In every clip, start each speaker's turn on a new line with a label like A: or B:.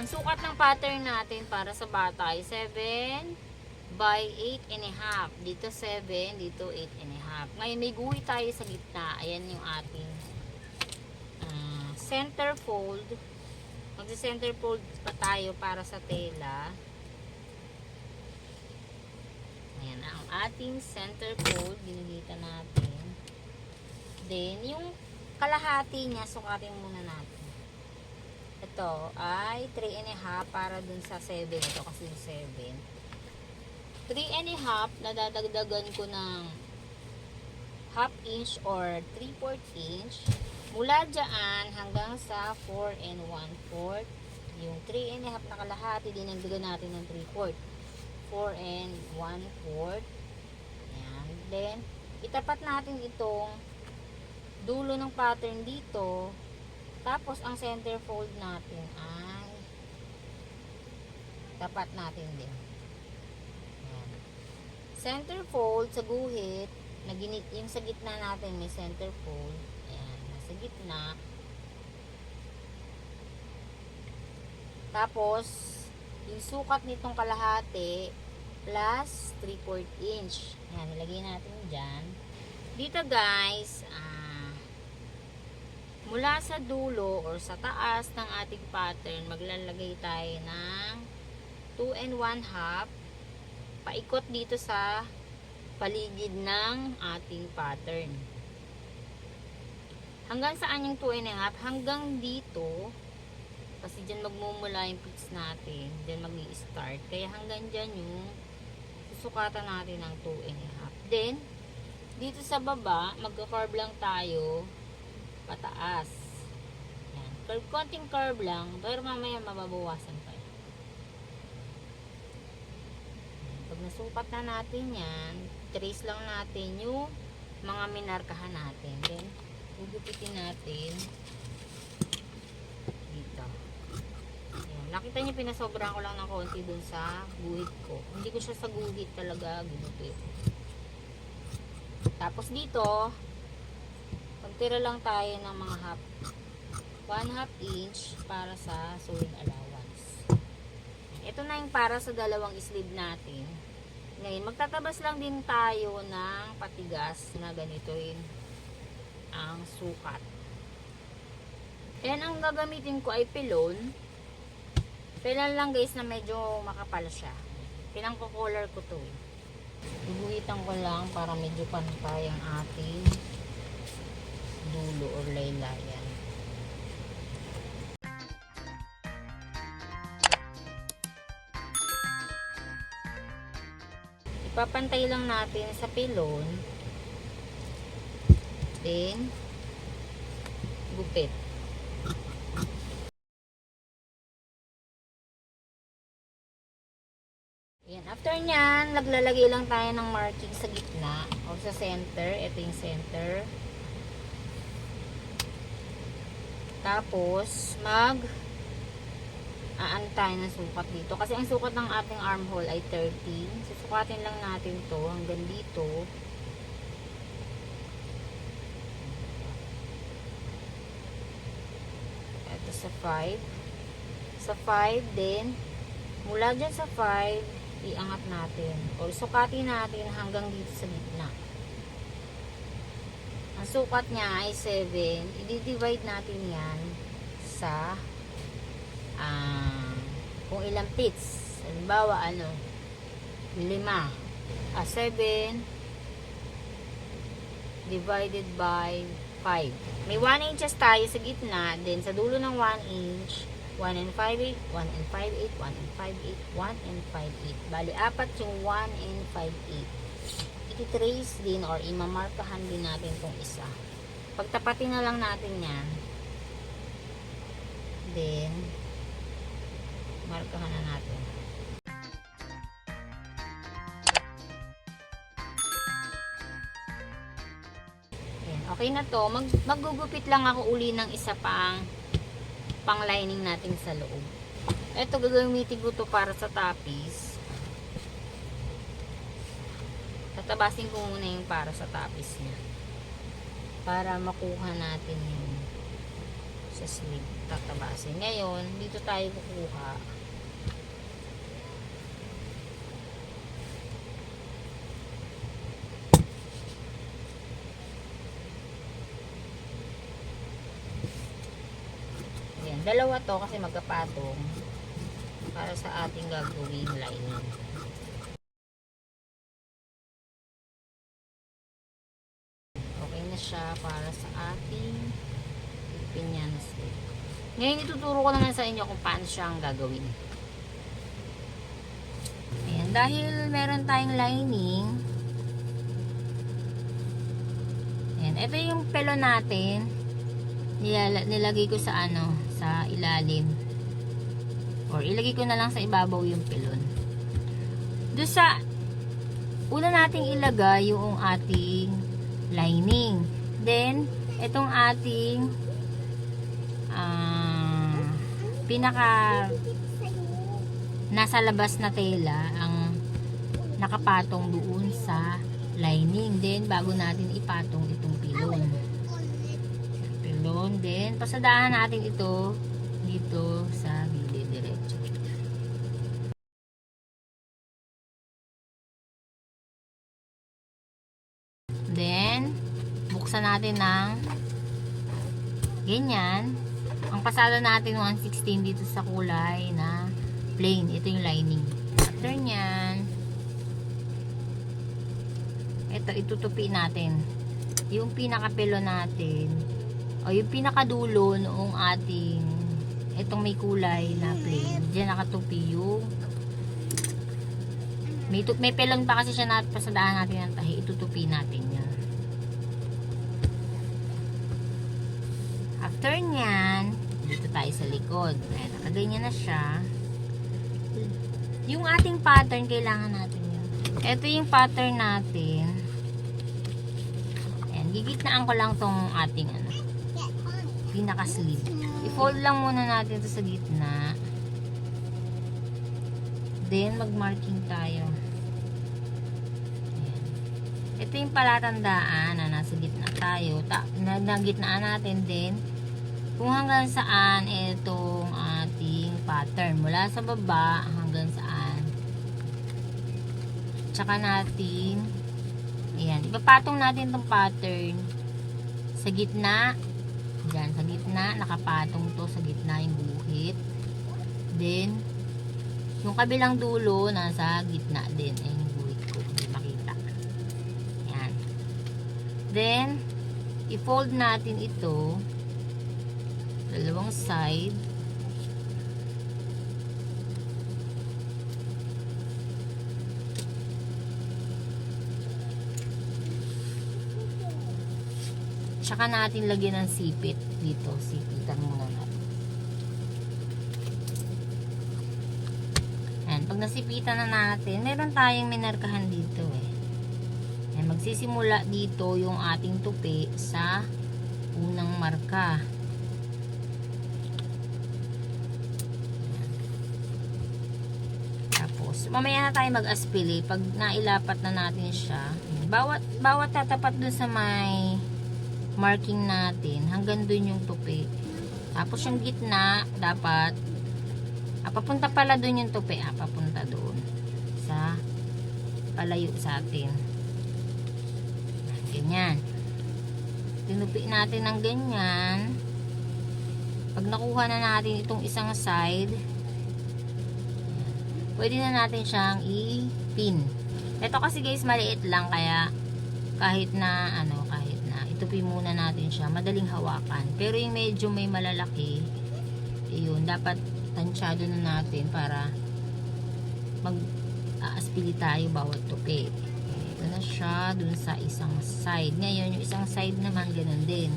A: Ang sukat ng pattern natin para sa bata ay 7 by 8 and a half. Dito 7, dito 8 and a half. Ngayon may guhit tayo sa gitna. Ayan yung ating ah, center fold. Magsa-center fold pa tayo para sa tela. Ayan ang ating center fold. Ginigita natin. Then, yung kalahati niya, sukatin muna natin. Ito ay 3 and a half para dun sa 7. Ito kasi yung 7. 3 and a half, nadadagdagan ko ng half inch or 3 4 inch. Mula dyan hanggang sa 4 and 1 fourth. Yung 3 and a half na kalahati, dinagdagan natin ng 3 fourth. 4 and 1 fourth. Ayan. Then, itapat natin itong dulo ng pattern dito. Tapos, ang center fold natin ay tapat natin din. Ayan. Center fold sa guhit, na yung sa gitna natin may center fold. Ayan, nasa gitna. Tapos, yung sukat nitong kalahati plus 3 4 inch. Ayan, nilagay natin dyan. Dito guys, ah, mula sa dulo or sa taas ng ating pattern, maglalagay tayo ng 2 and 1 half paikot dito sa paligid ng ating pattern. Hanggang saan yung 2 and a half? Hanggang dito. Kasi dyan magmumula yung pleats natin. Dyan mag start Kaya hanggang dyan yung susukatan natin ng 2 and a half. Then, dito sa baba, magka-curve lang tayo pataas. Yan. Curve, konting curve lang, pero mamaya mababawasan pa yan. Pag nasukat na natin yan, trace lang natin yung mga minarkahan natin. Then, gugupitin natin dito. Ayan. Nakita niyo, pinasobrahan ko lang ng konti dun sa guhit ko. Hindi ko siya sa guhit talaga ginupit. Tapos dito, magtira lang tayo ng mga half 1 half inch para sa sewing allowance. Ito na yung para sa dalawang sleeve natin. Ngayon, magtatabas lang din tayo ng patigas na ganito yun ang sukat. And ang gagamitin ko ay pilon. Pilon lang guys na medyo makapal siya. Pinangko-color ko to eh. Guguhitan ko lang para medyo pantay ang ating dulo or laylayan. Ipapantay lang natin sa pilon. Then, gupit. Yan. After nyan, naglalagay lang tayo ng marking sa gitna o sa center. Ito yung center. Tapos, mag aan tayo ng sukat dito. Kasi ang sukat ng ating armhole ay 13. Susukatin lang natin to hanggang dito. Ito sa 5. Sa 5 din, mula dyan sa 5, iangat natin. O sukatin natin hanggang dito sa gitna. Ang sukat niya ay 7. I-divide natin yan sa ah, kung ilang pits. Halimbawa, ano, 5. Ah, 7 divided by 5. May 1 inches tayo sa gitna, then sa dulo ng 1 inch, 1 and 5 8, 1 and 5 8, 1 and 5 8, 1 and 5 8. Bali, apat yung 1 and 5 8. Iti-trace din or imamarkahan din natin itong isa. Pagtapatin na lang natin yan. Then, markahan na natin. Okay na to. Mag maggugupit lang ako uli ng isa pang pang lining natin sa loob. Ito gagamitin ko to para sa tapis. Tatabasin ko muna yung para sa tapis niya. Para makuha natin yung sa sleeve tatabasin. Ngayon, dito tayo kukuha. Ayan, dalawa to kasi magkapatong para sa ating gagawing lining. Siya para sa ating pinyan sleeve. Ngayon, ituturo ko naman sa inyo kung paano siya ang gagawin. Ayan, dahil meron tayong lining, ayan, ito yung pelo natin, nilala- nilagay ko sa ano, sa ilalim. Or ilagay ko na lang sa ibabaw yung pelon. Doon sa, una nating ilagay yung ating lining. Then, itong ating ah, pinaka nasa labas na tela ang nakapatong doon sa lining. Then, bago natin ipatong itong pilon. Pilon. Then, pasadahan natin ito dito sa gilid natin ng ganyan. Ang pasada natin 116 dito sa kulay na plain. Ito yung lining. After nyan, ito, itutupi natin. Yung pinakapelo natin, o yung pinakadulo noong ating, itong may kulay na plain. Diyan nakatupi yung may, may pelon pa kasi siya na pasadaan natin ng tahi. Itutupi natin yan. After nyan, dito tayo sa likod. Ayan, nakaganyan na siya. Yung ating pattern, kailangan natin yun. Ito yung pattern natin. Ayan, gigitnaan ko lang tong ating ano, pinaka-sleeve. I-fold lang muna natin ito sa gitna. Then, mag-marking tayo. Ayan. Ito yung palatandaan na nasa gitna tayo. Ta na, na gitnaan natin din kung hanggang saan itong ating pattern. Mula sa baba hanggang saan. Tsaka natin ayan, ipapatong natin itong pattern sa gitna. Diyan, sa gitna. Nakapatong to sa gitna yung guhit. Then, yung kabilang dulo, nasa gitna din. Ayan yung guhit ko. Hindi makita. Ayan. Then, i-fold natin ito dalawang side. Tsaka natin lagyan ng sipit dito. Sipitan muna natin. Ayan, pag nasipitan na natin meron tayong minarkahan dito eh. Ayan, magsisimula dito yung ating tupi sa unang marka Tapos, mamaya na tayo mag-aspili. Pag nailapat na natin siya, bawat, bawat tatapat dun sa may marking natin, hanggang dun yung tupi. Tapos yung gitna, dapat, ah, papunta pala dun yung tupi, ah, papunta dun sa palayo sa atin. Ganyan. Tinupi natin ng ganyan. Pag nakuha na natin itong isang side, pwede na natin siyang i-pin. Ito kasi guys, maliit lang kaya kahit na ano, kahit na itupi muna natin siya, madaling hawakan. Pero yung medyo may malalaki, yun, dapat tansyado na natin para mag aaspili tayo bawat tupi. Ito na siya dun sa isang side. Ngayon, yung isang side naman, ganun din.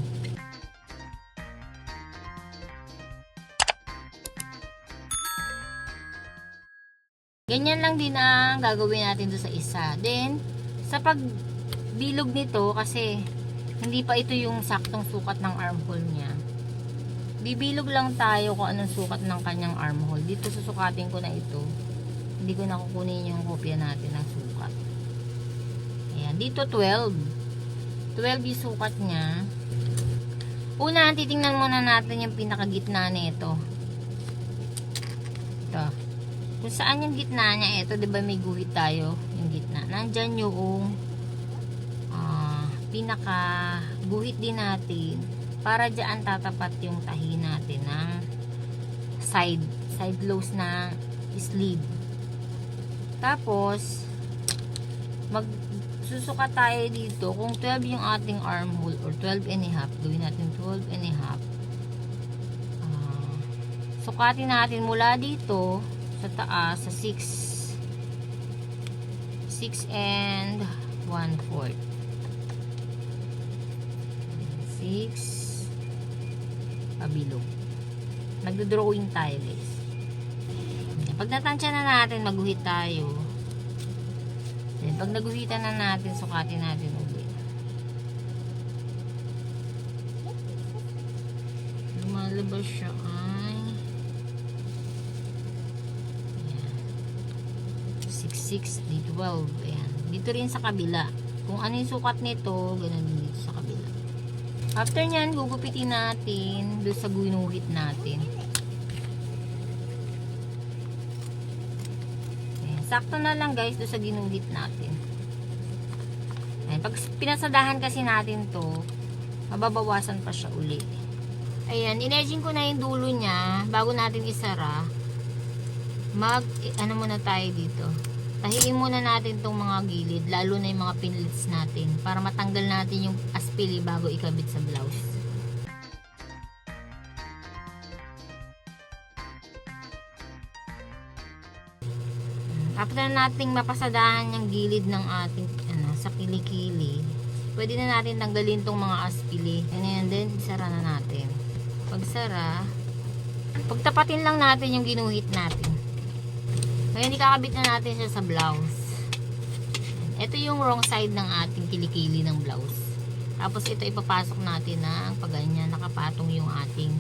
A: Ganyan lang din ang gagawin natin doon sa isa. Then, sa pagbilog nito, kasi hindi pa ito yung saktong sukat ng armhole niya. Bibilog lang tayo kung anong sukat ng kanyang armhole. Dito susukatin ko na ito. Hindi ko na kukunin yung kopya natin ng sukat. Ayan, dito 12. 12 yung sukat niya. Una, titingnan muna natin yung pinakagitna nito. Kung saan yung gitna niya, ito, di ba may guhit tayo, yung gitna. Nandyan yung ah, pinaka guhit din natin para dyan tatapat yung tahi natin ng side, side lows ng sleeve. Tapos, mag susukat tayo dito kung 12 yung ating armhole or 12 and a half gawin natin 12 and a half Ah, sukatin natin mula dito sa taas sa 6 6 and 1 fourth. 6 pabilog nagdo-drawing tayo guys. Pag natansya na natin maguhit tayo. Then, pag naguhitan na natin, sukatin natin ulit. Lumalabas siya ay Ayan. 6, 6, D12. Ayan. Dito rin sa kabila. Kung ano yung sukat nito, ganun din dito sa kabila. After nyan, gugupitin natin doon sa ginuhit natin. Ayan, sakto na lang guys doon sa ginuhit natin. Ayan, pag pinasadahan kasi natin to, mababawasan pa siya uli. Ayan, inedging ko na yung dulo niya bago natin isara. Mag, ano muna tayo dito. Tahiin muna natin tong mga gilid, lalo na yung mga pinlits natin para matanggal natin yung aspili bago ikabit sa blouse. After nating mapasadahan yung gilid ng ating ano, sa kilikili, pwede na natin tanggalin tong mga aspili. And then, isara na natin. Pag sara, pagtapatin lang natin yung ginuhit natin. Ngayon, ikakabit na natin siya sa blouse. Ito yung wrong side ng ating kilikili ng blouse. Tapos ito ipapasok natin ng paganyan, nakapatong yung ating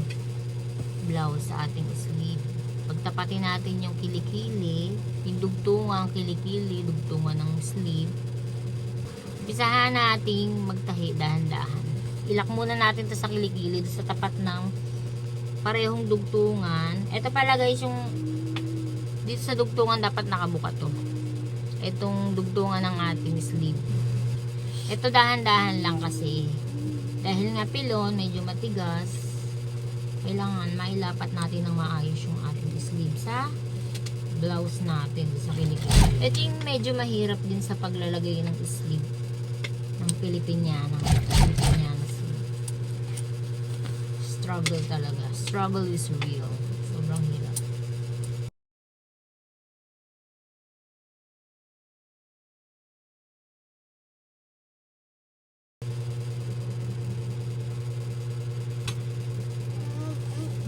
A: blouse sa ating sleeve. Pagtapatin natin yung kilikili, yung dugtungan, kilikili, dugtungan ng sleeve. Bisahan nating magtahi dahan-dahan. Ilak muna natin to sa kilikili sa tapat ng parehong dugtungan. Ito pala guys yung dito sa dugtungan dapat nakabuka to. Itong dugtungan ng ating sleeve. Ito dahan-dahan lang kasi dahil nga pilon, medyo matigas, kailangan mailapat natin ng maayos yung ating sleeve sa blouse natin sa kilikili. Ito yung medyo mahirap din sa paglalagay ng sleeve ng Pilipiniana. Pilipiniana sleeve. Struggle talaga. Struggle is real.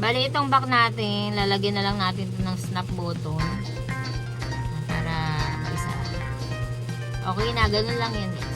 A: Bali, itong back natin, lalagyan na lang natin ito ng snap button para isa. Okay na, ganun lang yan guys.